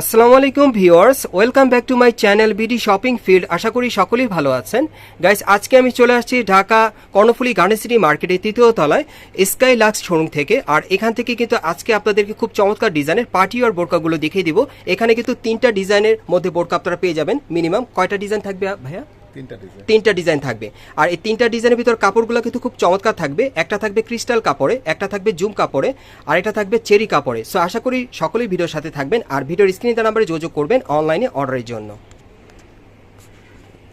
আসসালামু আলাইকুম viewers, welcome back to my channel BD shopping field. আশা করি সকলেই ভালো আছেন। গাইস, আজকে আমি চলে আসছি ঢাকা কর্ণফুলি গার্ডেন সিটি মার্কেটের তৃতীয় তলায় স্কাই লাক্স শোরুম থেকে। আর এখান থেকে কিন্তু আজকে আপনাদেরকে খুব চমৎকার ডিজাইনের পার্টি ওয়ার বোরকাগুলো দেখিয়ে দিব। এখানে কিন্তু তিনটা ডিজাইনের মধ্যে বোরকা আপনারা পেয়ে যাবেন, মিনিমাম। কয়টা ডিজাইন থাকবে ভাইয়া? তিনটা ডিজাইন থাকবে। আর এই তিনটা ডিজাইনের ভিতর কাপড়গুলো কিন্তু খুব চমৎকার থাকবে। একটা থাকবে ক্রিস্টাল কাপড়ে, একটা থাকবে জুম কাপড়ে, আর এটা থাকবে চেরি কাপড়ে। সো আশা করি সকলেই ভিডিওর সাথে থাকবেন। আর ভিডিওর স্ক্রিনে তার নাম্বারে যোগাযোগ করবেন অনলাইনে অর্ডারের জন্য।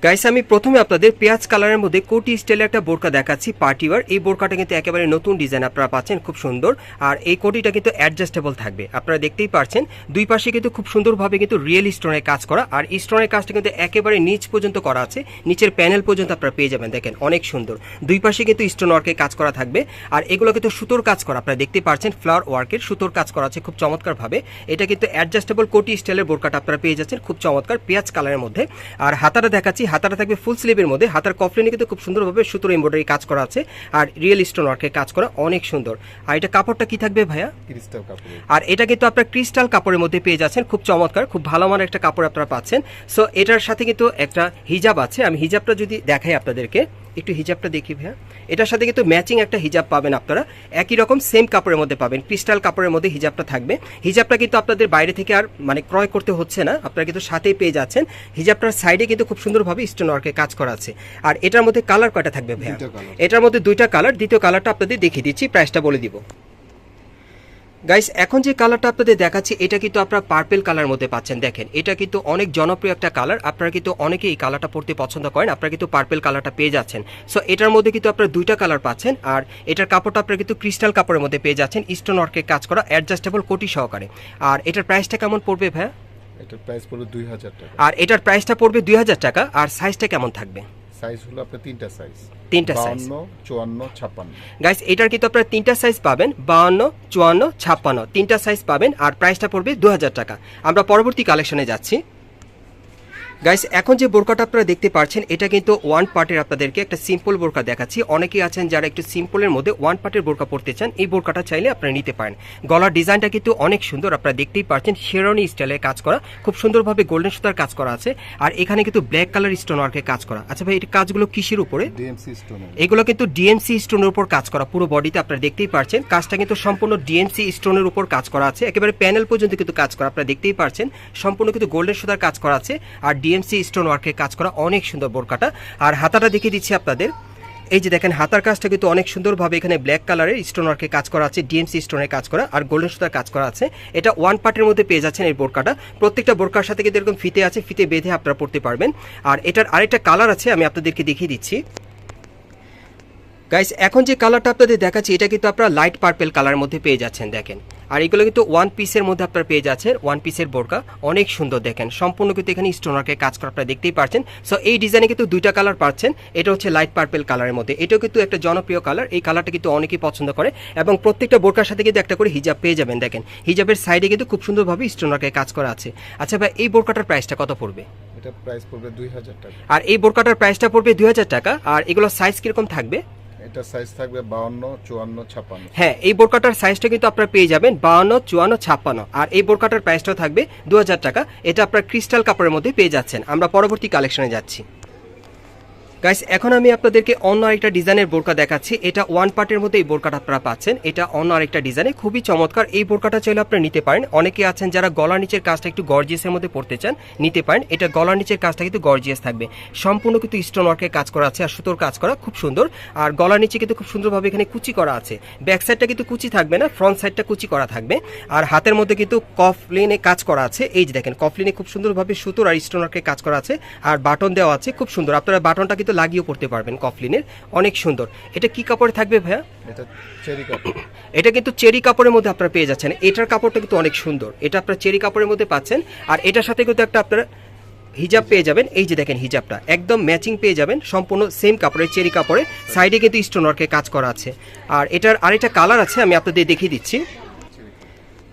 গাইস আমি প্রথমে আপনাদের পেঁয়াজ কালারের মধ্যে কোটি স্টাইলের একটা বোরকা দেখাচ্ছি পার্টিওয়ার এই বোরকাটা কিন্তু একেবারে নতুন ডিজাইন, আপনারা পাচ্ছেন, খুব সুন্দর। আর এই কোটিটা কিন্তু অ্যাডজাস্টেবল থাকবে। আপনারা দেখতেই পারছেন, দুই পাশে কিন্তু খুব সুন্দরভাবে কিন্তু রিয়েল স্টোনের কাজ করা। আর স্টোনের কাজটা কিন্তু একেবারে নিচ পর্যন্ত করা আছে। নিচের প্যানেল পর্যন্ত আপনারা পেয়ে যাবেন, দেখেন, অনেক সুন্দর। দুই পাশে কিন্তু স্টোন ওয়ার্কের কাজ করা থাকবে। আর এগুলো কিন্তু সুতোর কাজ করা, আপনারা দেখতে পাচ্ছেন ফ্লাওয়ার ওয়ার্কের সুতোর কাজ করা আছে খুব চমৎকারভাবে। এটা কিন্তু অ্যাডজাস্টেবল কোটি স্টাইলের বোরকাটা আপনারা পেয়ে যাচ্ছেন, খুব চমৎকার পেঁয়াজ কালারের মধ্যে। আর হাতাটা দেখাচ্ছি হাতাটা থাকবে ফুল স্লিভের মধ্যে। হাতার কফলিনে কিন্তু খুব সুন্দরভাবে সুতোর এমব্রয়ডারি কাজ করা আছে। আর রিয়েল স্টোন ওয়ার্কের কাজ করা অনেক সুন্দর। আর এটা কাপড়টা কি থাকবে ভাইয়া? ক্রিস্টাল কাপড় আর এটা কিন্তু আপনার ক্রিস্টাল কাপড়ের মধ্যে পেয়ে যাচ্ছেন। খুব চমৎকার খুব ভালো মানের একটা কাপড় আপনারা পাচ্ছেন। সো এটার সাথে কিন্তু একটা হিজাব আছে। আমি হিজাবটা যদি দেখাই আপনাদেরকে। একটু হিজাবটা দেখি ভাইয়া। এটার সাথে কিন্তু ম্যাচিং একটা হিজাব পাবেন আপনারা। একই রকম সেম কাপড়ের মধ্যে পাবেন ক্রিস্টাল কাপড়ের মধ্যে হিজাবটা থাকবে। হিজাবটা কিন্তু আপনাদের বাইরে থেকে আর মানে ক্রয় করতে হচ্ছে না আপনারা কিন্তু সাথেই পেয়ে যাচ্ছেন। হিজাবটার সাইডে কিন্তু খুব সুন্দরভাবে স্টোন ওয়ার্কের কাজ করা আছে। আর এটার মধ্যে কালার কয়টা থাকবে ভাইয়া? এটার মধ্যে দুইটা কালার দ্বিতীয় কালারটা আপনাদের দেখিয়ে দিচ্ছি প্রাইসটা বলে দিব। গাইস এখন যে কালারটা আপনাদের দেখাচ্ছি এটা কিন্তু আপনারা পার্পেল কালার মধ্যে পাচ্ছেন। দেখেন এটা কিন্তু অনেক জনপ্রিয় একটা কালার আপনারা কিন্তু অনেকে এই কালারটা পড়তে পছন্দ করেন আপনারা কিন্তু পার্পেল কালারটা পেয়ে যাচ্ছেন। সো এটার মধ্যে কিন্তু আপনারা দুইটা কালার পাচ্ছেন আর এটার কাপড়টা আপনারা কিন্তু ক্রিস্টাল কাপড়ের মধ্যে পেয়ে যাচ্ছেন স্টোন ওয়ার্কের কাজ করা অ্যাডজাস্টেবল কোটি সহকারে। আর এটার প্রাইসটা কেমন পড়বে ভাইয়া? এটার প্রাইস পড়বে দুই হাজার টাকা। আর এটার প্রাইসটা পড়বে দুই হাজার টাকা আর সাইজটা কেমন থাকবে? সাইজ হলো আপনার তিনটা সাইজ। তিনটা সাইজ। বাউন্ন চুয়ান্ন ছাপ্পান্ন। গাইস এটার কিন্তু আপনারা তিনটা সাইজ পাবেন বাউন্ন চুয়ান্ন ছাপ্পান্ন। তিনটা সাইজ পাবেন আর প্রাইসটা পড়বে দু হাজার টাকা। আমরা পরবর্তী কালেকশনে যাচ্ছি। গাইস এখন যে বোরকাটা আপনারা দেখতে পাচ্ছেন এটা কিন্তু ওয়ান পার্টের আপনাদেরকে একটা সিম্পল বোরকা দেখাচ্ছি। অনেকেই আছেন যারা একটু সিম্পলের মধ্যে ওয়ান পার্টের বোরকা পড়তে চান এই বোরকাটা চাইলে আপনারা নিতে পারেন। গলার ডিজাইনটা কিন্তু অনেক সুন্দর আপনারা দেখতেই পাচ্ছেন শেরনি স্টাইলে কাজ করা খুব সুন্দরভাবে গোল্ডেন সুতার কাজ করা আছে। আর এখানে কিন্তু ব্ল্যাক কালার স্টোন ওয়ার্কের কাজ করা। আচ্ছা ভাই এই কাজগুলো কিসের উপরে? এগুলো কিন্তু ডিএমসি স্টোনের উপর কাজ করা পুরো বডিতে আপনারা দেখতেই পারছেন কাজটা কিন্তু সম্পূর্ণ ডিএমসি স্টোনের উপর কাজ করা আছে। একেবারে প্যানেল পর্যন্ত কিন্তু কাজ করা আপনারা দেখতেই পারছেন সম্পূর্ণ কিন্তু গোল্ডেন সুতার কাজ করা আছে। আর ডিএমসি স্টোন ওয়ার্কের কাজ করা অনেক সুন্দর বোরকাটা আর হাতাটা দেখিয়ে দিচ্ছি আপনাদের। এই যে দেখেন, হাতার কাজটা কিন্তু অনেক সুন্দরভাবে এখানে ব্ল্যাক কালারের স্টোন ওয়ার্কের কাজ করা আছে, ডিএমসি স্টোনের কাজ করা, আর গোল্ডেন সুতার কাজ করা আছে। এটা ওয়ান পার্টের মধ্যে পেয়ে যাচ্ছেন এই বোরকাটা প্রত্যেকটা বোরকার সাথে কিন্তু এরকম ফিতে আছে, ফিতে বেঁধে আপনারা পড়তে পারবেন। আর এটার আরেকটা কালার আছে, আমি আপনাদেরকে দেখিয়ে দিচ্ছি। গাইস এখন যে কালারটা আপনাদের দেখাচ্ছি, এটা কিন্তু আপনারা লাইট পার্পেল কালার মধ্যে পেয়ে যাচ্ছেন, দেখেন। আর এগুলো কিন্তু ওয়ান পিসের মধ্যে আপনার পেয়ে যাচ্ছেন ওয়ান পিসের বোরকা। অনেক সুন্দর দেখেন। সম্পূর্ণ কিন্তু এখানে স্টোনারকে কাজ করা আপনারা দেখতেই পাচ্ছেন সো এই ডিজাইনে কিন্তু দুইটা কালার পাচ্ছেন। এটা হচ্ছে লাইট পার্পেল কালারের মধ্যে। এটাও কিন্তু একটা জনপ্রিয় কালার এই কালারটা কিন্তু অনেকেই পছন্দ করে। এবং প্রত্যেকটা বোরকার সাথে কিন্তু একটা করে হিজাব পেয়ে যাবেন দেখেন। হিজাবের সাইডে কিন্তু খুব সুন্দরভাবে স্টোনারকে কাজ করা আছে। আচ্ছা ভাই এই বোরকাটার প্রাইসটা কত পড়বে? এটা প্রাইস পড়বে দুই হাজার টাকা। আর এই বোরকাটার প্রাইসটা পড়বে দুই হাজার টাকা। আর এগুলোর সাইজ কীরকম থাকবে? এটা সাইজ থাকবে বাউন্ন, চুয়ান্ন ছাপ্পান্ন হ্যাঁ এই বোরকাটার সাইজটা কিন্তু আপনারা পেয়ে যাবেন বাউন্ন, চুয়ান্ন ছাপ্পান্ন আর এই বোরকাটার প্রাইসটা থাকবে দু হাজার টাকা। এটা আপনার ক্রিস্টাল কাপড়ের মধ্যে পেয়ে যাচ্ছেন। আমরা পরবর্তী কালেকশনে যাচ্ছি। গাইস এখন আমি আপনাদেরকে অন্য আরেকটা ডিজাইনের বোরকা দেখাচ্ছি। এটা ওয়ান পার্টের মধ্যে এই বোরকাটা আপনারা পাচ্ছেন। এটা অন্য আরেকটা ডিজাইনে খুবই চমৎকার। এই বোরকাটা চাইলে আপনারা নিতে পারেন। অনেকে আছেন যারা গলার নিচের কাজটা একটু গর্জিয়াসের মধ্যে পড়তে চান, নিতে পারেন। এটা গলার নিচের কাজটা কিন্তু গর্জিয়াস থাকবে। সম্পূর্ণ কিন্তু স্টোন ওয়ার্কের কাজ করা আছে আর সুতোর কাজ করা খুব সুন্দর। আর গলার নিচে কিন্তু খুব সুন্দরভাবে এখানে কুচি করা আছে। ব্যাক সাইডটা কিন্তু কুচি থাকবে না ফ্রন্ট সাইডটা কুচি করা থাকবে। আর হাতের মধ্যে কিন্তু কফলিনে কাজ করা আছে। এই যে দেখেন কফলিনে খুব সুন্দরভাবে সুতোর আর স্টোন ওয়ার্কের কাজ করা আছে। আর বাটন দেওয়া আছে, খুব সুন্দর। আপনারা বাটনটা কিন্তু লাগিয়েও পড়তে পারবেন কফলিনের। অনেক সুন্দর। এটা কি কাপড়ে থাকবে ভাইয়া? এটা চেরি কাপড়। এটা কিন্তু চেরি কাপড়ের মধ্যে আপনারা পেয়ে যাচ্ছেন। এটার কাপড়টা কিন্তু অনেক সুন্দর। এটা আপনারা চেরি কাপড়ের মধ্যে পাচ্ছেন। আর এটার সাথে কিন্তু একটা আপনারা হিজাব পেয়ে যাবেন। এই যে দেখেন হিজাবটা একদম ম্যাচিং পেয়ে যাবেন। সম্পূর্ণ সেম কাপড়ের চেরি কাপড়ে সাইডে কিন্তু স্টোন ওয়ার্কের কাজ করা আছে। আর এটার আরেকটা কালার আছে আমি আপনাদের দেখিয়ে দিচ্ছি।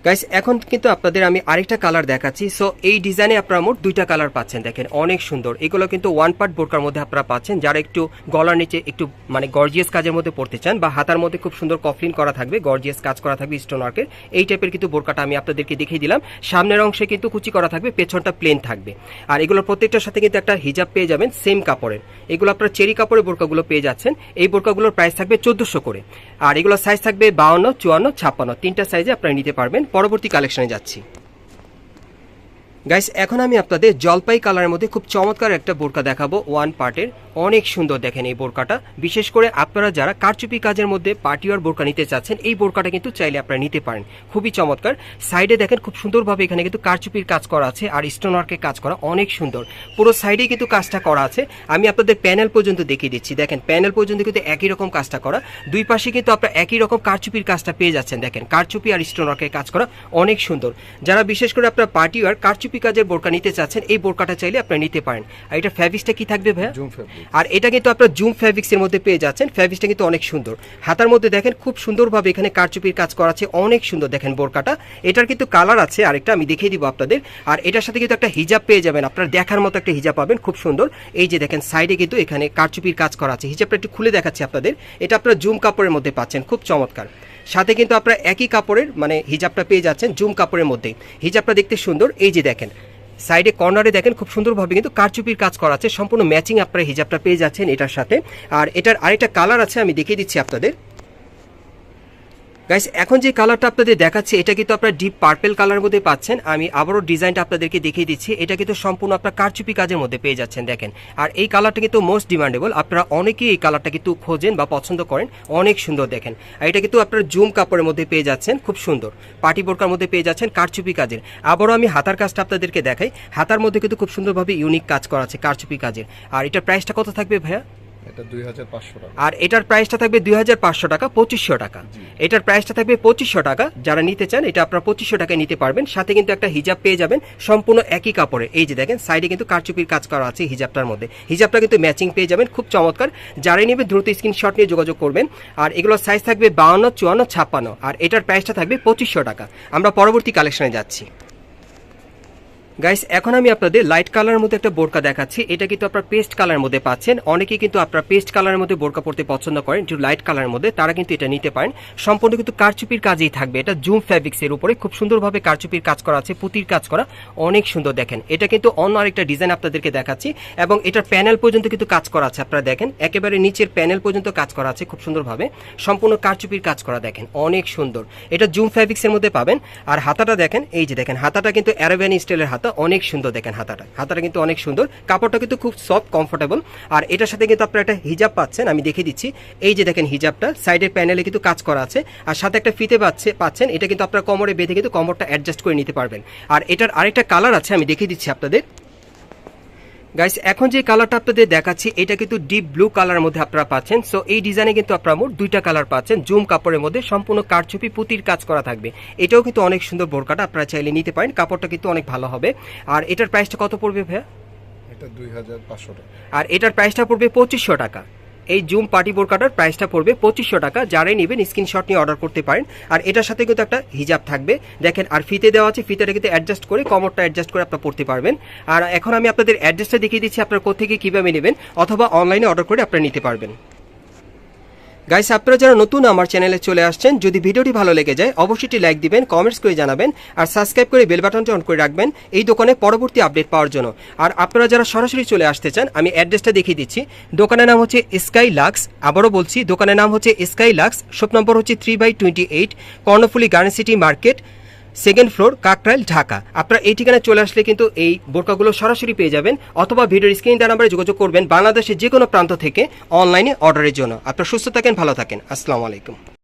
গাইস এখন কিন্তু আপনাদের আমি আরেকটা কালার দেখাচ্ছি। সো এই ডিজাইনে আপনারা মোট দুইটা কালার পাচ্ছেন, দেখেন, অনেক সুন্দর। এগুলো কিন্তু ওয়ান পার্ট বোরকার মধ্যে আপনারা পাচ্ছেন। যারা একটু গলার নিচে একটু মানে গর্জিয়াস কাজের মধ্যে পড়তে চান বা হাতার মধ্যে খুব সুন্দর কফলিন করা থাকবে গর্জিয়াস কাজ করা থাকবে স্টোন ওয়ার্কের এই টাইপের কিন্তু বোরকাটা আমি আপনাদেরকে দেখিয়ে দিলাম। সামনের অংশে কিন্তু কুচি করা থাকবে, পেছনটা প্লেন থাকবে। আর এগুলোর প্রত্যেকটার সাথে কিন্তু একটা হিজাব পেয়ে যাবেন সেম কাপড়ের। এগুলো আপনারা চেরি কাপড়ের বোরকাগুলো পেয়ে যাচ্ছেন। এই বোরকাগুলোর প্রাইস থাকবে চোদ্দশো করে। আর এগুলোর সাইজ থাকবে বাউন্ন, চুয়ান্ন, ছাপ্পান্ন। তিনটা সাইজে আপনারা নিতে পারবেন। পরবর্তী কালেকশনে যাচ্ছি। গাইস এখন আমি আপনাদের জলপাই কালারের মধ্যে খুব চমৎকার একটা বোরকা দেখাবো ওয়ান পার্টের অনেক সুন্দর দেখেন এই বোরকাটা। বিশেষ করে আপনারা যারা কারচুপি কাজের মধ্যে পার্টিওয়ার বোরকা নিতে চাচ্ছেন, এই বোরকাটা কিন্তু চাইলে আপনারা নিতে পারেন। খুবই চমৎকার। সাইডে দেখেন খুব সুন্দরভাবে এখানে কিন্তু কারচুপির কাজ করা আছে আর স্টোন ওয়ার্কের কাজ করা অনেক সুন্দর। পুরো সাইডে কিন্তু কাজটা করা আছে। আমি আপনাদের প্যানেল পর্যন্ত দেখিয়ে দিচ্ছি। দেখেন প্যানেল পর্যন্ত কিন্তু একই রকম কাজটা করা। দুই পাশে কিন্তু আপনারা একই রকম কারচুপির কাজটা পেয়ে যাচ্ছেন। দেখেন, কারচুপি আর স্টোন ওয়ার্কের কাজ করা অনেক সুন্দর। যারা বিশেষ করে আপনার পার্টিওয়ার কারচুপি কাজের বোরকা নিতে চাচ্ছেন এই বোরকাটা চাইলে আপনারা নিতে পারেন। আর এটা ফ্যাব্রিক্সটা কি থাকবে ভাইয়া? জুম ফেব্রিক আর এটা কিন্তু আপনার জুম ফ্যাব্রিক্স এর মধ্যে পেয়ে যাচ্ছেন। ফ্যাব্রিক্সটা কিন্তু অনেক সুন্দর। হাতার মধ্যে দেখেন খুব সুন্দরভাবে এখানে কারচুপির কাজ করা আছে। অনেক সুন্দর দেখেন বোরকাটা। এটার কিন্তু কালার আছে আরেকটা আমি দেখিয়ে দিব আপনাদের। আর এটার সাথে কিন্তু একটা হিজাব পেয়ে যাবেন। আপনারা দেখার মতো একটা হিজাব পাবেন খুব সুন্দর। এই যে দেখেন সাইডে কিন্তু এখানে কারচুপির কাজ করা আছে। হিজাবটা একটু খুলে দেখাচ্ছি আপনাদের। এটা আপনারা জুম কাপড়ের মধ্যে পাচ্ছেন। খুব চমৎকার। সাথে কিন্তু আপনারা একই কাপড়ের মানে হিজাবটা পেয়ে যাচ্ছেন জুম কাপড়ের মধ্যে হিজাবটা দেখতে সুন্দর। এই যে দেখেন, সাইডে কর্নারে দেখেন, খুব সুন্দরভাবে কিন্তু কারচুপির কাজ করা আছে। সম্পূর্ণ ম্যাচিং আপনারা হিজাবটা পেয়ে যাচ্ছেন এটার সাথে। আর এটার আরেকটা কালার আছে, আমি দেখিয়ে দিচ্ছি আপনাদের। গাইস এখন যে কালারটা আপনাদের দেখাচ্ছি, এটা কিন্তু আপনারা ডিপ পার্পেল কালার মধ্যে পাচ্ছেন। আমি আবারও ডিজাইনটা আপনাদেরকে দেখিয়ে দিচ্ছি। এটা কিন্তু সম্পূর্ণ আপনার কারচুপি কাজের মধ্যে পেয়ে যাচ্ছেন, দেখেন। আর এই কালারটা কিন্তু মোস্ট ডিমান্ডেবল আপনারা অনেকেই এই কালারটা কিন্তু খোঁজেন বা পছন্দ করেন। অনেক সুন্দর, দেখেন। আর এটা কিন্তু আপনারা জুম কাপড়ের মধ্যে পেয়ে যাচ্ছেন। খুব সুন্দর। পার্টি বোরকার মধ্যে পেয়ে যাচ্ছেন কারচুপি কাজের। আবারও আমি হাতার কাজটা আপনাদেরকে দেখাই। হাতার মধ্যে কিন্তু খুব সুন্দরভাবে ইউনিক কাজ করা আছে কারচুপি কাজের। আর এটার প্রাইসটা কত থাকবে ভাইয়া? এটা দুই হাজার পাঁচশো টাকা। আর এটার প্রাইসটা থাকবে দুই হাজার পাঁচশো টাকা পঁচিশশো টাকা। এটার প্রাইসটা থাকবে পঁচিশশো টাকা। যারা নিতে চান এটা আপনারা পঁচিশশো টাকায় নিতে পারবেন। সাথে কিন্তু একটা হিজাব পেয়ে যাবেন সম্পূর্ণ একই কাপড়ে। এই যে দেখেন সাইডে কিন্তু কারচুপির কাজ করা আছে হিজাবটার মধ্যে। হিজাবটা কিন্তু ম্যাচিং পেয়ে যাবেন খুব চমৎকার। যারাই নেবে দ্রুত স্ক্রিনশট নিয়ে যোগাযোগ করবেন। আর এগুলোর সাইজ থাকবে বাউন্ন চুয়ান্ন ছাপ্পান্ন। আর এটার প্রাইসটা থাকবে পঁচিশশো টাকা। আমরা পরবর্তী কালেকশনে যাচ্ছি। গাইস এখন আমি আপনাদের লাইট কালারের মধ্যে একটা বোরকা দেখাচ্ছি। এটা কিন্তু আপনার পেস্ট কালারের মধ্যে পাচ্ছেন। অনেকেই কিন্তু আপনার পেস্ট কালারের মধ্যে বোরকা পড়তে পছন্দ করেন, একটু লাইট কালারের মধ্যে। তারা কিন্তু এটা নিতে পারেন। সম্পূর্ণ কিন্তু কারচুপির কাজেই থাকবে। এটা জুম ফ্যাব্রিক্স এর উপরে খুব সুন্দরভাবে কারচুপির কাজ করা আছে, পুতির কাজ করা। অনেক সুন্দর দেখেন। এটা কিন্তু অন্য আরেকটা ডিজাইন আপনাদেরকে দেখাচ্ছি। এবং এটার প্যানেল পর্যন্ত কিন্তু কাজ করা আছে, আপনারা দেখেন। একেবারে নিচের প্যানেল পর্যন্ত কাজ করা আছে খুব সুন্দরভাবে। সম্পূর্ণ কারচুপির কাজ করা দেখেন। অনেক সুন্দর। এটা জুম ফ্যাব্রিক্স এর মধ্যে পাবেন। আর হাতাটা দেখেন, এই যে দেখেন, হাতাটা কিন্তু অ্যারাবিয়ান স্টাইলের হাতা। অনেক সুন্দর দেখেন হাতাটা। হাতাটা কিন্তু অনেক সুন্দর। কাপড়টা কিন্তু খুব সফট কমফোর্টেবল আর এটার সাথে কিন্তু আপনারা একটা হিজাব পাচ্ছেন, আমি দেখে দিচ্ছি। এই যে দেখেন হিজাবটা সাইডের প্যানেলে কিন্তু কাজ করা আছে। আর সাথে একটা ফিতে পাচ্ছে, পাচ্ছেন, এটা কিন্তু আপনার কোমরে বেঁধে কিন্তু কোমরটা অ্যাডজাস্ট করে নিতে পারবেন। আর এটার আরেকটা কালার আছে, আমি দেখিয়ে দিচ্ছি আপনাদের। গাইস এখন যে কালারটা আপনাদের দেখাচ্ছি এটা কিন্তু ডিপ ব্লু কালারের মধ্যে আপনারা পাচ্ছেন। সো এই ডিজাইনে কিন্তু আপনারা মোট দুইটা কালার পাচ্ছেন। জুম কাপড়ের মধ্যে সম্পূর্ণ কারচুপি পুতির কাজ করা থাকবে। এটাও কিন্তু অনেক সুন্দর বোরকাটা আপনারা চাইলে নিতে পারেন। কাপড়টা কিন্তু অনেক ভালো হবে। আর এটার প্রাইসটা কত পড়বে ভাইয়া? এটা দুই হাজার পাঁচশো টাকা। আর এটার প্রাইসটা পড়বে পঁচিশশো টাকা। এই জুম পার্টি বোরকাটার প্রাইসটা পড়বে পঁচিশশো টাকা। যারাই নেবেন স্ক্রিনশট নিয়ে অর্ডার করতে পারেন। আর এটার সাথে কিন্তু একটা হিজাব থাকবে। দেখেন, আর ফিতে দেওয়া আছে ফিতেটা কিন্তু অ্যাডজাস্ট করে কমরটা অ্যাডজাস্ট করে আপনারা পড়তে পারবেন। আর এখন আমি আপনাদের অ্যাড্রেসটা দেখিয়ে দিচ্ছি, আপনারা কোথেকে কীভাবে নেবেন অথবা অনলাইনে অর্ডার করে আপনারা নিতে পারবেন। গাইস আপনারা যারা নতুন আমার চ্যানেলে চলে আসছেন, যদি ভিডিওটি ভালো লেগে যায়, অবশ্যই লাইক দিবেন কমেন্টস করে জানাবেন, আর সাবস্ক্রাইব করে বেল বাটনটি অন করে রাখবেন, এই দোকানে পরবর্তী আপডেট পাওয়ার জন্য। আর আপনারা যারা সরাসরি চলে আসতে চান, আমি অ্যাড্রেসটা দেখিয়ে দিচ্ছি। দোকানের নাম হচ্ছে স্কাই লাক্স আবারও বলছি, দোকানের নাম হচ্ছে স্কাই লাক্স শপ নম্বর হচ্ছে three by twenty eight Karnaphuli garden city market second floor, Kakrail, Dhaka. আপনারা এই ঠিকানায় চলে আসলে কিন্তু এই বোরকাগুলো সরাসরি পেয়ে যাবেন, অথবা ভিডিওর স্ক্রিন দেওয়া নাম্বারে যোগাযোগ করবেন বাংলাদেশের যে কোনো প্রান্ত থেকে অনলাইনে অর্ডারের জন্য। আপনারা সুস্থ থাকেন, ভালো থাকেন। আসসালামু আলাইকুম।